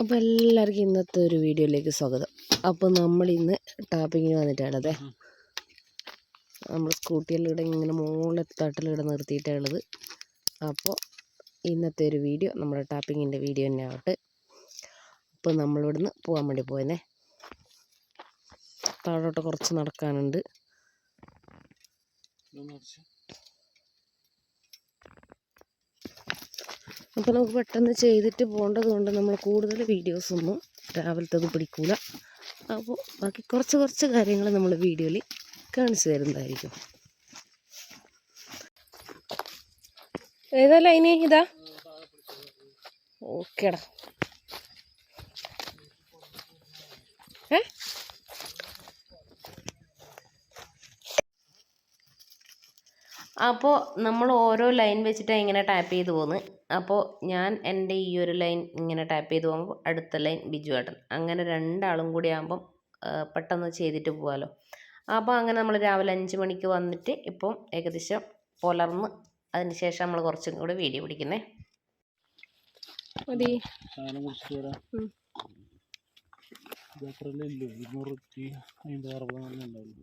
അപ്പോൾ എല്ലാവർക്കും ഇന്നത്തെ ഒരു വീഡിയോയിലേക്ക് സ്വാഗതം. അപ്പോൾ നമ്മൾ ഇന്ന് ടാപ്പിങ്ങിന് വന്നിട്ടാണത്. നമ്മൾ സ്കൂട്ടിയിലൂടെ ഇങ്ങനെ മുകളിലത്തെ തട്ടിലിവിടെ നിർത്തിയിട്ടാണുള്ളത് അപ്പോൾ ഇന്നത്തെ ഒരു വീഡിയോ നമ്മുടെ ടാപ്പിങ്ങിന്റെ വീഡിയോ തന്നെ ആവട്ടെ അപ്പോൾ നമ്മളിവിടുന്ന് പോകാൻ വേണ്ടി പോയെന്നേ താഴോട്ട് കുറച്ച് നടക്കാനുണ്ട്. അപ്പോൾ നമുക്ക് പെട്ടെന്ന് ചെയ്തിട്ട് പോകേണ്ടത് കൊണ്ട് നമ്മൾ കൂടുതൽ വീഡിയോസൊന്നും രാവിലത്തത് പിടിക്കൂല. അപ്പോൾ ബാക്കി കുറച്ച് കുറച്ച് കാര്യങ്ങൾ നമ്മൾ വീഡിയോയിൽ കാണിച്ചു തരുന്നതായിരിക്കും. ഏതാ ലൈനി ഇതാ? ഓക്കേടാ ഏ? അപ്പോൾ നമ്മൾ ഓരോ ലൈൻ വെച്ചിട്ടാണ് ഇങ്ങനെ ടാപ്പ് ചെയ്ത് പോകുന്നത് അപ്പോൾ ഞാൻ എന്റെ ഈ ഒരു ലൈൻ ഇങ്ങനെ ടാപ്പ് ചെയ്ത് പോകുമ്പോൾ അടുത്ത ലൈൻ ബിജു ഏട്ടൻ. അങ്ങനെ രണ്ടാളും കൂടി ആകുമ്പം പെട്ടെന്ന് ചെയ്തിട്ട് പോകാമല്ലോ അപ്പോൾ അങ്ങനെ നമ്മൾ രാവിലെ അഞ്ച് മണിക്ക് വന്നിട്ട് ഇപ്പം ഏകദേശം പുലർന്ന് അതിന് ശേഷം നമ്മൾ കുറച്ചും കൂടി വീഡിയോ പിടിക്കുന്നേ. മതി. ഇരുന്നൂറ്റി അമ്പത് അറുപത് ഉണ്ടാവുള്ളൂ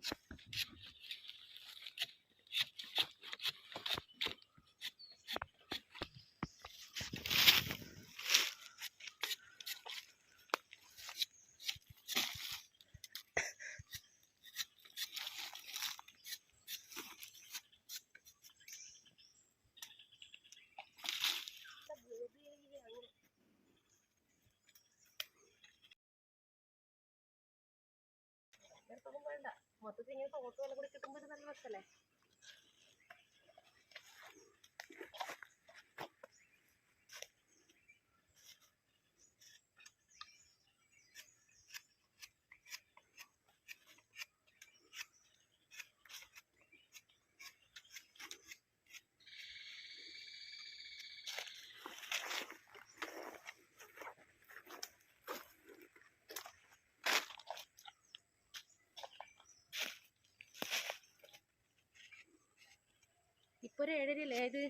是嘞 ഇപ്പൊ ഒരു ഏഴരയല്ലേ ഇത്.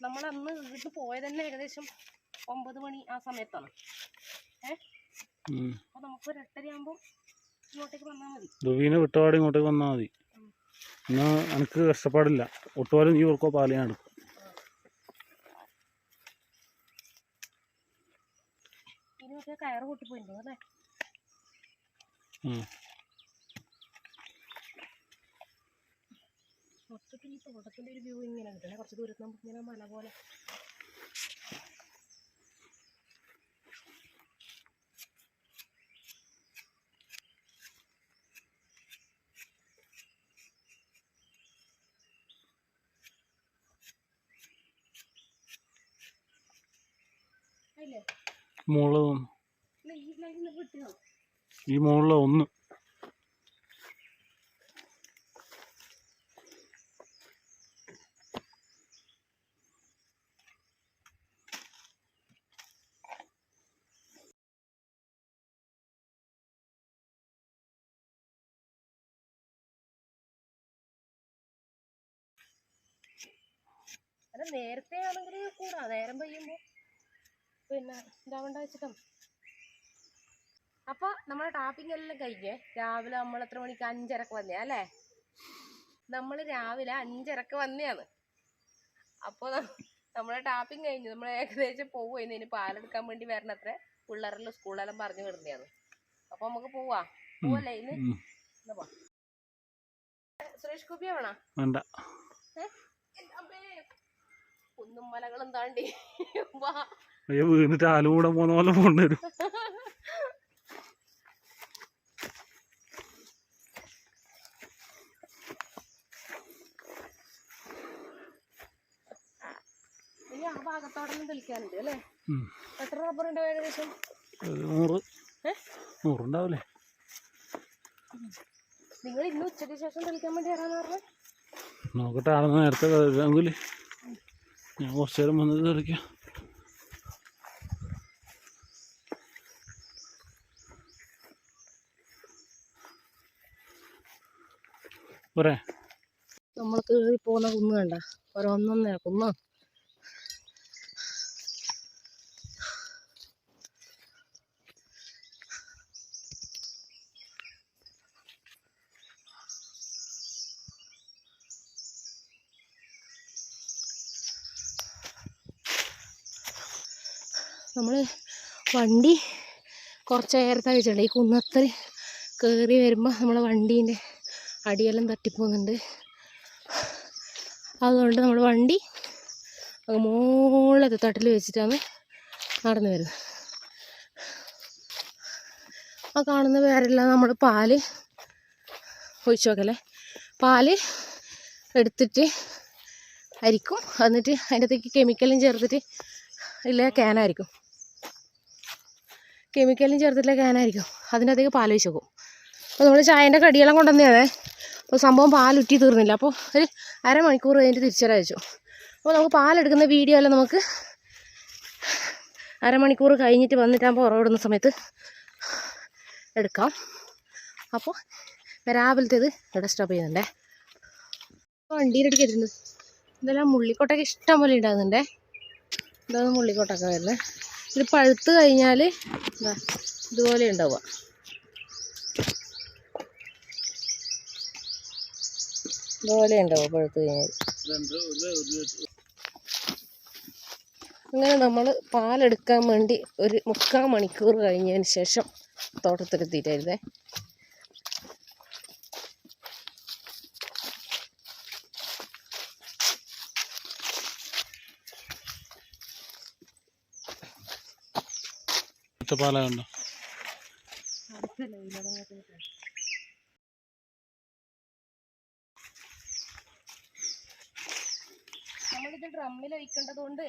നമ്മൾ അന്ന് വീട്ടിൽ പോയത് തന്നെ ഏകദേശം ഒമ്പത് മണി ആ സമയത്താണ്. ഏഹ്. അപ്പൊ നമുക്ക് ഒരു എട്ടര ആകുമ്പോ ഇങ്ങോട്ടേക്ക് വന്നാൽ മതി. വിട്ടപാട് ഇങ്ങോട്ടേക്ക് വന്നാൽ മതി. എന്നാ എനിക്ക് കഷ്ടപ്പാടില്ല. ഒട്ടുപാലും നീ ഓർക്കോ പാലിയാണ് ഞാൻ എടുക്കും ഇനി കയറ് പൊട്ടിപ്പോയിട്ടുണ്ടോ അല്ലേ? മൊത്തത്തിൽ ഈ തോട്ടത്തിന്റെ ഒരു വ്യൂ ഇങ്ങനെ കിട്ടണേ കുറച്ച് ദൂരത്ത് നമുക്ക് ഇങ്ങനെ മല പോലെ. ഈ മുകളിൽ ഒന്ന്. അല്ല നേരത്തെ ആണെങ്കിൽ കൂടാ. നേരം പെയ്യുമ്പോ പിന്നെ ഇതാവണ്ട വെച്ചിട്ടും. അപ്പൊ നമ്മളെ ടാപ്പിംഗ് എല്ലാം കഴിഞ്ഞേ രാവിലെ നമ്മൾ എത്ര മണിക്ക് അഞ്ചരക്ക് വന്നേ അല്ലേ? നമ്മൾ രാവിലെ അഞ്ചരക്ക് വന്നെയാണ്. അപ്പോൾ നമ്മളെ ടാപ്പിംഗ് കഴിഞ്ഞു നമ്മൾ ഏകദേശം പോവുമായിരുന്നു ഇനി പാലെടുക്കാൻ വേണ്ടി വരണത്ര പിള്ളേരെല്ലാം സ്കൂളിലെല്ലാം പറഞ്ഞു വിടുന്നതാണ് അപ്പൊ നമുക്ക് പോവാ. പോവല്ലേ ഇന്ന്? സുരേഷ് ഗോപിയെ വേണോ വേണ്ട. കുന്നും മലകളും താണ്ടി അയ്യോ വീണിട്ട് ആലുകൂടെ പോന്ന പോലെ പോകേണ്ടി വരും ഇനി ആ ഭാഗത്തോടെല്ലാം തെളിക്കാനുണ്ട് അല്ലേ? എത്ര റബ്ബർ ഏകദേശം? നൂറ്? നിങ്ങൾ ഇന്ന് ഉച്ചയ്ക്ക് ശേഷം തെളിക്കാൻ വേണ്ടി നോക്കട്ടെ ആണെന്ന് നേരത്തെ ഞാൻ കുറച്ച് നേരം വന്നത് തെളിക്കാം പോരേ നമ്മൾ പോകുന്ന കുന്ന് കണ്ട. ഒരൊന്നൊന്നര കുന്ന്? നമ്മൾ വണ്ടി കുറച്ച് നേരത്തെ വെച്ചിട്ടുണ്ട്. ഈ കുന്നത്തിൽ കയറി വരുമ്പോൾ നമ്മളെ വണ്ടീന്റെ അടിയെല്ലാം തട്ടിപ്പോകുന്നുണ്ട്. അതുകൊണ്ട് നമ്മൾ വണ്ടി മോളത്തെ തട്ടിൽ വെച്ചിട്ടാണ് നടന്നു വരുന്നത്. ആ കാണുന്ന പേരെല്ലാം നമ്മൾ പാൽ ഒഴിച്ചു നോക്കല്ലേ പാൽ എടുത്തിട്ട് അരിക്കും. എന്നിട്ട് അതിന്റെ അകത്തേക്ക് കെമിക്കലും ചേർത്തിട്ട് ഇല്ല? ക്യാനായിരിക്കും. കെമിക്കലും ചേർത്തിട്ടുള്ള ക്യാനായിരിക്കും അതിന്റെ അകത്തേക്ക് പാൽ വെച്ച് വെക്കും. അപ്പോൾ നമ്മൾ ചായന്റെ കടിയെല്ലാം കൊണ്ടുവന്നേ അപ്പോൾ സംഭവം പാലുറ്റി തീർന്നില്ല. അപ്പോൾ ഒരു അരമണിക്കൂർ കഴിഞ്ഞിട്ട് വെച്ചു. അപ്പോൾ നമുക്ക് പാലെടുക്കുന്ന വീഡിയോ എല്ലാം നമുക്ക് അരമണിക്കൂർ കഴിഞ്ഞിട്ട് വന്നിട്ടാകുമ്പോൾ ഉറവിടുന്ന സമയത്ത് എടുക്കാം. അപ്പോൾ രാവിലത്തേത് ഇവിടെ സ്റ്റോപ്പ് ചെയ്യുന്നുണ്ടേ. വണ്ടിയുടെ അടുത്ത് കയറ്റുന്നത് ഇതെല്ലാം മുള്ളിക്കോട്ടൊക്കെ ഇഷ്ടം പോലെ ഉണ്ടാകുന്നുണ്ടേ. ഇതാണ് മുള്ളിക്കോട്ടൊക്കെ വരുന്നത്. ഇത് പഴുത്ത് കഴിഞ്ഞാൽ ഇതാ ഇതുപോലെ ഉണ്ടാവുക. ഇതുപോലെ ഉണ്ടാവുക പഴുത്ത് കഴിഞ്ഞാൽ അങ്ങനെ നമ്മൾ പാലെടുക്കാൻ വേണ്ടി ഒരു മുക്കാൽ മണിക്കൂർ കഴിഞ്ഞതിന് ശേഷം തോട്ടത്തിലെത്തിയിട്ടായിരുന്നേ. പാലുണ്ടോ നമ്മളിത് ഡ്രമ്മിൽ ഒഴിക്കേണ്ടത് കൊണ്ട്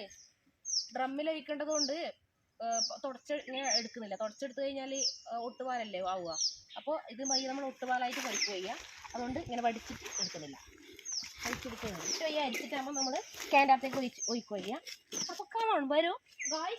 ഡ്രമ്മിൽ ഒഴിക്കേണ്ടത് കൊണ്ട് തുടച്ച് ഇങ്ങനെ എടുക്കുന്നില്ല. തുടച്ചെടുത്ത് കഴിഞ്ഞാൽ ഒട്ടുപാലല്ലേ ആവുക. അപ്പോൾ ഇത് മതി നമ്മൾ ഒട്ടുപാലായിട്ട് പരിപ്പ് ചെയ്യുക അതുകൊണ്ട് ഇങ്ങനെ വടിച്ചിട്ട് എടുക്കുന്നില്ല. വടിച്ചെടുക്കുക ഇട്ട് കഴിയാൻ അരിച്ചിട്ടാകുമ്പോൾ നമ്മൾ ക്യാന്റെ അകത്തേക്ക് ഒഴിച്ച് ഒഴിക്കുക അപ്പോൾ കാണും വരും. ഗായ്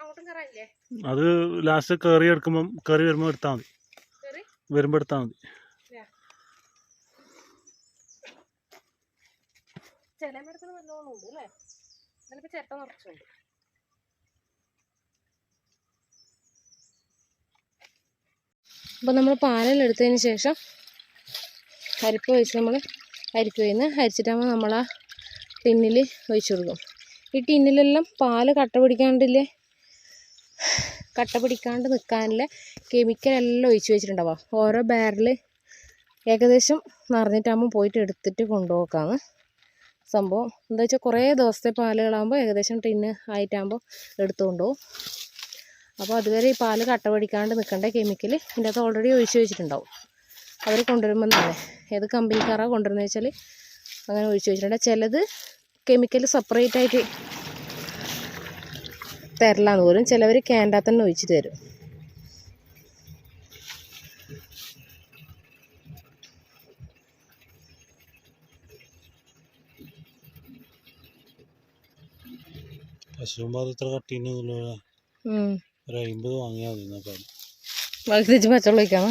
അങ്ങോട്ടും കയറാനില്ലേ അത് ലാസ്റ്റ് കയറി എടുക്കുമ്പം കയറി വരുമ്പോൾ എടുത്താൽ മതി. വരുമ്പോ വരുമ്പോൾ എടുത്താൽ മതി ചില മരത്തിന് നല്ലോണം ഉണ്ട് അല്ലേ? ഇതിലിപ്പോ ചിരട്ട നിറച്ചുണ്ട്. അപ്പോൾ നമ്മൾ പാലെല്ലാം എടുത്തതിന് ശേഷം അരിപ്പ് ഒഴിച്ച് നമ്മൾ അരിപ്പ് ചെയ്യുന്ന അരിച്ചിട്ടാകുമ്പോൾ നമ്മൾ ആ ടിന്നിൽ ഒഴിച്ചു കൊടുക്കും. ഈ ടിന്നിലെല്ലാം പാൽ കട്ട പിടിക്കാണ്ടില്ലേ? കട്ട പിടിക്കാണ്ട് നിൽക്കാനുള്ള കെമിക്കലെല്ലാം ഒഴിച്ച് വെച്ചിട്ടുണ്ടാവുക ഓരോ ബാരൽ ഏകദേശം നിറഞ്ഞിട്ടാകുമ്പോൾ പോയിട്ട് എടുത്തിട്ട് കൊണ്ടുപോക്കാണ് സംഭവം. എന്താ വെച്ചാൽ കുറേ ദിവസത്തെ പാലുകളാകുമ്പോൾ ഏകദേശം ടിന്ന് ആയിട്ടാകുമ്പോൾ എടുത്തു കൊണ്ടുപോകും. അപ്പോൾ അതുവരെ ഈ പാൽ കട്ട പിടിക്കാണ്ട് നിൽക്കേണ്ട കെമിക്കൽ ഇതിന്റെ അകത്ത് ഓൾറെഡി ഒഴിച്ച് വെച്ചിട്ടുണ്ടാവും. അവർ കൊണ്ടുവരുമ്പോൾ തന്നെ ഏത് കമ്പനിക്കാരാണ് കൊണ്ടുവരുന്നത് വെച്ചാൽ അങ്ങനെ ഒഴിച്ച് വെച്ചിട്ടുണ്ട്. ചിലത് കെമിക്കൽ സെപ്പറേറ്റ് ആയിട്ട് തരലാന്ന് പോലും ചിലവർ ക്യാൻഡാ തന്നെ ഒഴിച്ച് തരും. ഇത്ര ഉം. ഒരു അമ്പത് വാങ്ങിയാൽ മതി പച്ചവെള്ളം ഒഴിക്കാമോ?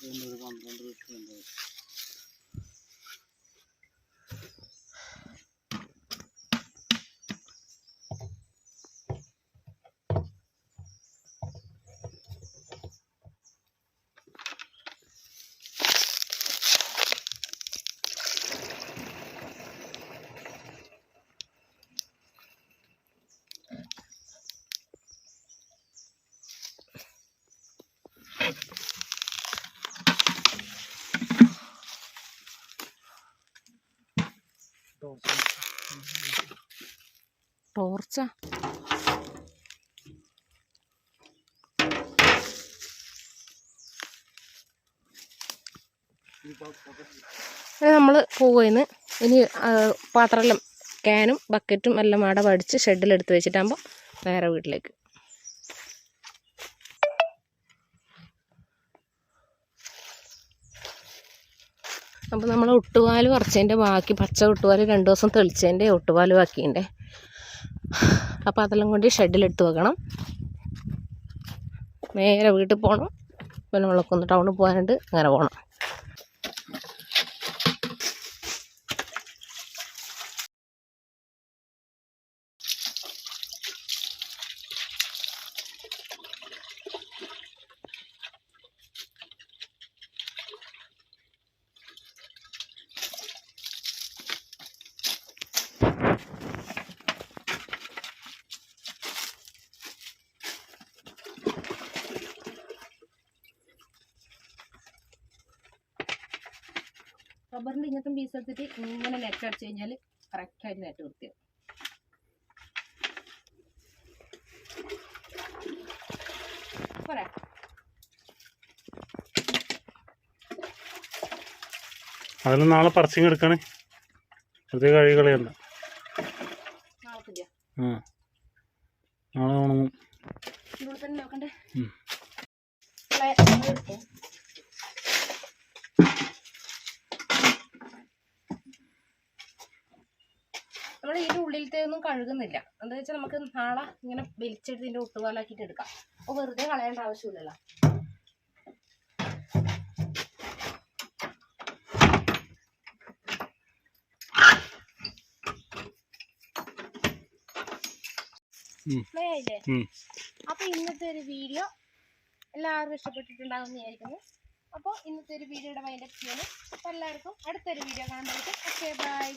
రెండు వందలు రెండు ടോർച്ചാ നമ്മൾ പോവുകയെന്ന് ഇനി പാത്രമെല്ലാം ക്യാനും ബക്കറ്റും എല്ലാം അവിടെ വടിച്ച് ഷെഡിലെടുത്ത് വെച്ചിട്ടാകുമ്പോൾ നേരെ വീട്ടിലേക്ക്. അപ്പോൾ നമ്മൾ ഒട്ടുപാൽ പറിച്ചതിന്റെ ബാക്കി പച്ച ഒട്ടുപാൽ രണ്ട് ദിവസം തെളിച്ചതിന്റെ ഒട്ടുപാൽ ബാക്കിയുണ്ടേ. അപ്പോൾ അതെല്ലാം കൊണ്ട് ഷെഡിലിട്ട് വെക്കണം. നേരെ വീട്ടിൽ പോകണം പിന്നെ നമ്മളൊക്കെ ടൗണിൽ പോകാനുണ്ട് അങ്ങനെ പോകണം റബ്ബറിന്റെ ഇങ്ങനത്തെ പീസ് എടുത്തിട്ട് ഇങ്ങനെ നെറ്റ് അടിച്ചു കഴിഞ്ഞാൽ കറക്റ്റായിട്ട് നെറ്റ് വൃത്തിയാവും. പോരാ? അതിന് നാളെ പറിച്ചിങ് എടുക്കണേ വെറുതെ കഴുകി കളയണ്ട. നാളത്തില്ല. ആ. നാളെ ഉണങ്ങും ഇവിടെ തന്നെ നോക്കണ്ടേ ഉം. എടുത്തു നമ്മൾ ഒന്നും കഴുകുന്നില്ല. എന്താ വെച്ചാൽ നമുക്ക് നാളെ ഇങ്ങനെ വലിച്ചെടുത്ത് ഇതിന്റെ ഒട്ടുപാലാക്കിയിട്ട് എടുക്കാം. അപ്പോൾ വെറുതെ കളയേണ്ട ആവശ്യമില്ലല്ലോ. അപ്പൊ ഇന്നത്തെ ഒരു വീഡിയോ എല്ലാവർക്കും ഇഷ്ടപ്പെട്ടിട്ടുണ്ടാകും വിചാരിക്കുന്നു. അപ്പോൾ ഇന്നത്തെ ഒരു വീഡിയോയുടെ വൈൻഡപ്പ് ചെയ്യുന്നു അപ്പോൾ എല്ലാവർക്കും അടുത്തൊരു വീഡിയോ കാണുമ്പോഴേക്കും ഓക്കെ ബൈ